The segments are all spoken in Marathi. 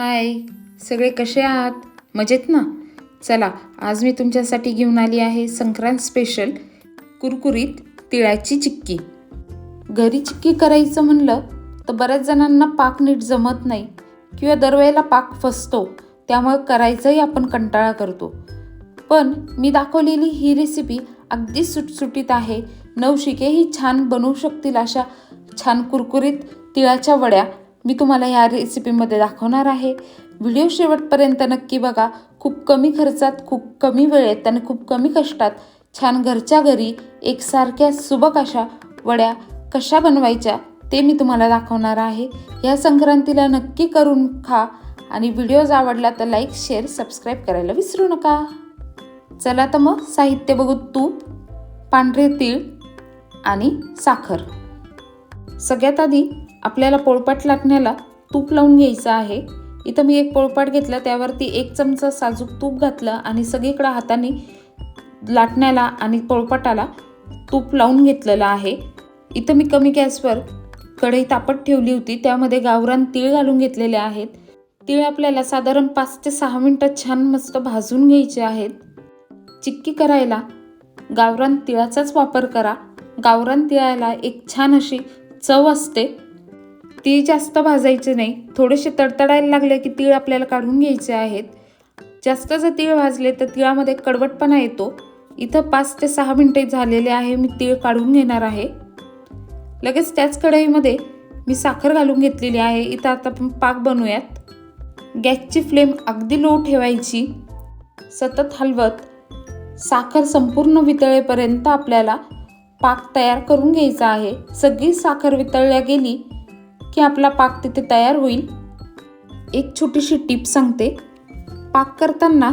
हाय सगळे कसे आहात? मजेत ना? चला आज मी तुमच्यासाठी घेऊन आली आहे संक्रांत स्पेशल कुरकुरीत तिळाची चिक्की. घरी चिक्की करायचं म्हणलं तर बऱ्याच जणांना पाक नीट जमत नाही किंवा दरवेळेला पाक फसतो त्यामुळे करायचंही आपण कंटाळा करतो. पण मी दाखवलेली ही रेसिपी अगदी सुटसुटीत आहे. नवशिकेही छान बनवू शकतील अशा छान कुरकुरीत तिळाच्या वड्या. मी तुम्हाला ह्या रेसिपीमध्ये दाखवणार आहे. व्हिडिओ शेवटपर्यंत नक्की बघा. खूप कमी खर्चात खूप कमी वेळेत आणि खूप कमी कष्टात छान घरच्या घरी एकसारख्या सुबक अशा वड्या कशा बनवायच्या ते मी तुम्हाला दाखवणार आहे. या संक्रांतीला नक्की करून खा आणि व्हिडिओज आवडला तर लाईक शेअर सबस्क्राईब करायला विसरू नका. चला तर मग साहित्य बघू तूप पांढरे तीळ आणि साखर. सगळ्यात आधी आपल्याला पोळपाट लाटण्याला तूप लावून घ्यायचं आहे. इथं मी एक पोळपाट घेतलं त्यावरती एक चमचा साजूक तूप घातलं आणि सगळीकडं हाताने लाटण्याला आणि पोळपाटाला तूप लावून घेतलेलं आहे. इथं मी कमी गॅसवर कढई तापत ठेवली होती त्यामध्ये गावरान तीळ घालून घेतलेले आहेत. तीळ आपल्याला साधारण पाच ते सहा मिनटं छान मस्त भाजून घ्यायचे आहेत. चिक्की करायला गावरान तिळाचाच वापर करा. गावरान तिळाला एक छान अशी चव असते. ती जास्त भाजायचे नाही. थोडेसे तडतडायला लागले की तीळ आपल्याला काढून घ्यायचे आहेत. जास्त जर तीळ भाजले तर तिळामध्ये कडवटपणा येतो. इथं पाच ते सहा मिनटे झालेले आहे मी तीळ काढून घेणार आहे. लगेच त्याच कढईमध्ये मी साखर घालून घेतलेली आहे. इथं आता आपण पाक बनवूयात. गॅसची फ्लेम अगदी लो ठेवायची. सतत हलवत साखर संपूर्ण वितळेपर्यंत आपल्याला पाक तयार करून घ्यायचा आहे. सगळी साखर वितळल्या गेली की आपला पाक तिथे तयार होईल. एक छोटीशी टीप सांगते. पाक करताना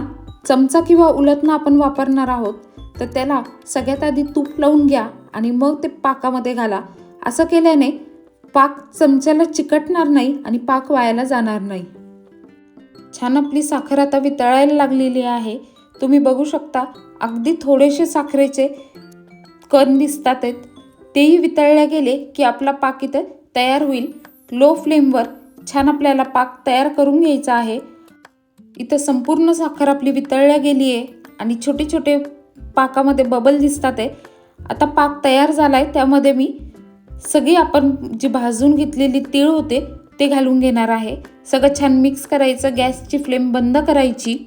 चमचा किंवा उलटणं आपण वापरणार आहोत तर त्याला सगळ्यात आधी तूप लावून घ्या आणि मग ते पाकामध्ये घाला. असं केल्याने पाक चमच्याला चिकटणार नाही आणि पाक वायाला जाणार नाही. छान आपली साखर आता वितळायला लागलेली आहे. तुम्ही बघू शकता अगदी थोडेसे साखरेचे कण दिसतात आहेत तेही वितळल्या गेले की आपला पाक इथं तयार होईल. लो फ्लेमवर छान आपल्याला पाक तयार करून घ्यायचा आहे. इथं संपूर्ण साखर आपली वितळल्या गेली आहे आणि छोटे छोटे पाकामध्ये बबल दिसतात आहे. आता पाक तयार झाला आहे त्यामध्ये मी सगळी आपण जी भाजून घेतलेली तीळ होते ते घालून घेणार आहे. सगळं छान मिक्स करायचं गॅसची फ्लेम बंद करायची.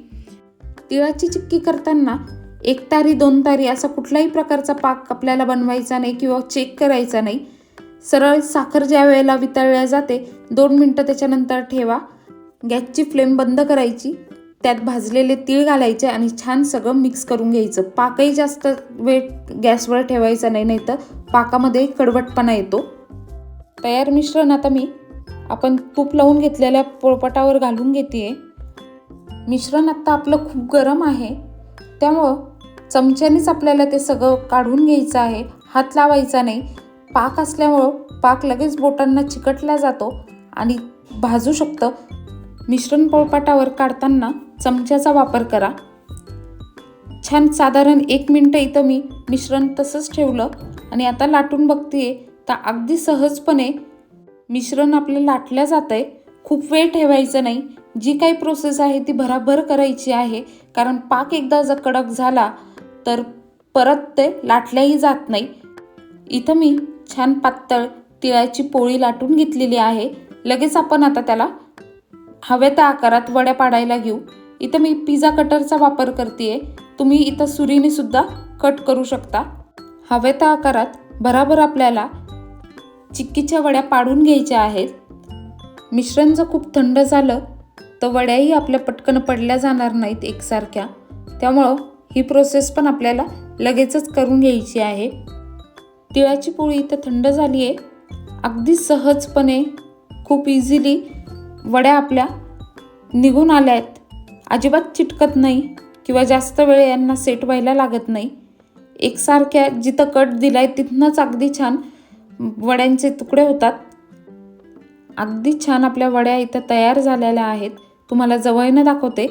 तिळाची चिक्की करताना एक तारी दोन तारी असा कुठलाही प्रकारचा पाक आपल्याला बनवायचा नाही किंवा चेक करायचा नाही. सरळ साखर ज्या वेळेला वितळल्या जाते दोन मिनटं त्याच्यानंतर ठेवा. गॅसची फ्लेम बंद करायची. त्यात भाजलेले तीळ घालायचे आणि छान सगळं मिक्स करून घ्यायचं. पाकही जास्त वेळ गॅसवर ठेवायचा नाही नाही तर पाकामध्ये कडवटपणा येतो. तयार मिश्रण आता मी आपण तूप लावून घेतलेल्या पोळपटावर घालून घेते मिश्रण आत्ता आपलं खूप गरम आहे. त्यामुळं चमच्यानेच आपल्याला ते सगळं काढून घ्यायचं आहे. हात लावायचा नाही. पाक असल्यामुळं पाक लगेच बोटांना चिकटला जातो आणि भाजू शकतं. मिश्रण पोळपाटावर काढताना चमच्याचा वापर करा. छान साधारण एक मिनटं इथं मी मिश्रण तसंच ठेवलं आणि आता लाटून बघते तर अगदी सहजपणे मिश्रण आपलं लाटलं जातं आहे खूप वेळ ठेवायचं नाही. जी काही प्रोसेस आहे ती भराभर करायची आहे. कारण पाक एकदा जर कडक झाला तर परत ते लाटल्याही जात नाही. इथं मी छान पातळ तिळाची पोळी लाटून घेतलेली आहे. लगेच आपण आता त्याला हव्या त्या आकारात वड्या पाडायला घेऊ. इथं मी पिझ्झा कटरचा वापर करते तुम्ही इथं सुरीने सुद्धा कट करू शकता. हव्या त्या आकारात बराबर आपल्याला चिक्कीच्या वड्या पाडून घ्यायच्या आहेत. मिश्रण जर खूप थंड झालं तर वड्याही आपल्या पटकन पडल्या जाणार नाहीत एकसारख्या. त्यामुळं ही प्रोसेस पण आपल्याला लगेचच करून घ्यायची आहे. तिळाची पोळी इथं थंड झाली आहे अगदी सहजपणे खूप इझिली वड्या आपल्या निघून आल्या आहेत अजिबात चिटकत नाही किंवा जास्त वेळ यांना सेट व्हायला लागत नाही. एकसारख्या जिथं कट दिलाय तिथनंच अगदी छान वड्यांचे तुकडे होतात. अगदी छान आपल्या वड्या इथं तयार झालेल्या आहेत. तुम्हाला जवळनं दाखवते.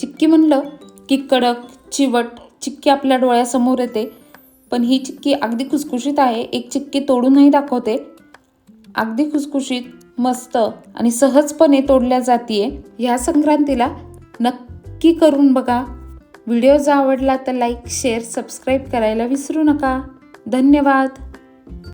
चिक्की म्हणलं की कडक चिवट चिक्की आपल्या डोळ्यासमोर येते. पण ही चिक्की अगदी खुसखुशीत आहे. एक चिक्की तोडूनही दाखवते. अगदी खुसखुशीत मस्त आणि सहजपणे तोडल्या जाते ह्या संक्रांतीला नक्की करून बघा. व्हिडिओ जर आवडला तर लाईक शेअर सबस्क्राईब करायला विसरू नका. धन्यवाद.